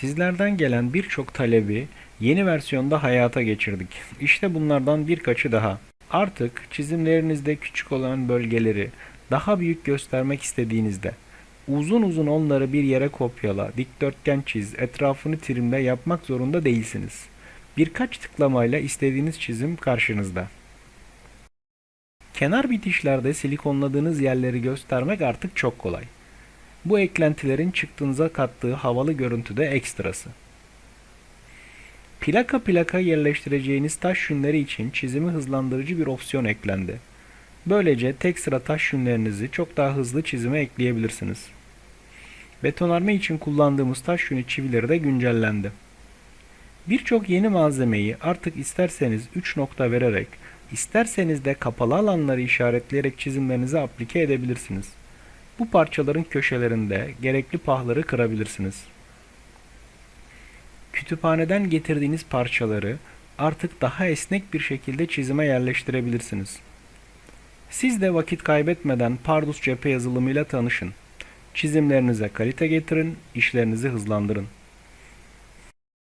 Sizlerden gelen birçok talebi yeni versiyonda hayata geçirdik. İşte bunlardan birkaçı daha. Artık çizimlerinizde küçük olan bölgeleri daha büyük göstermek istediğinizde uzun uzun onları bir yere kopyala, dikdörtgen çiz, etrafını trimle yapmak zorunda değilsiniz. Birkaç tıklamayla istediğiniz çizim karşınızda. Kenar bitişlerde silikonladığınız yerleri göstermek artık çok kolay. Bu eklentilerin çıktığınıza kattığı havalı görüntüde ekstrası. Plaka plaka yerleştireceğiniz taş yünleri için çizimi hızlandırıcı bir opsiyon eklendi. Böylece tek sıra taş yünlerinizi çok daha hızlı çizime ekleyebilirsiniz. Betonarme için kullandığımız taş yünü çivileri de güncellendi. Birçok yeni malzemeyi artık isterseniz 3 nokta vererek, isterseniz de kapalı alanları işaretleyerek çizimlerinize aplike edebilirsiniz. Bu parçaların köşelerinde gerekli pahları kırabilirsiniz. Kütüphaneden getirdiğiniz parçaları artık daha esnek bir şekilde çizime yerleştirebilirsiniz. Siz de vakit kaybetmeden Pardus cephe yazılımıyla tanışın. Çizimlerinize kalite getirin, işlerinizi hızlandırın.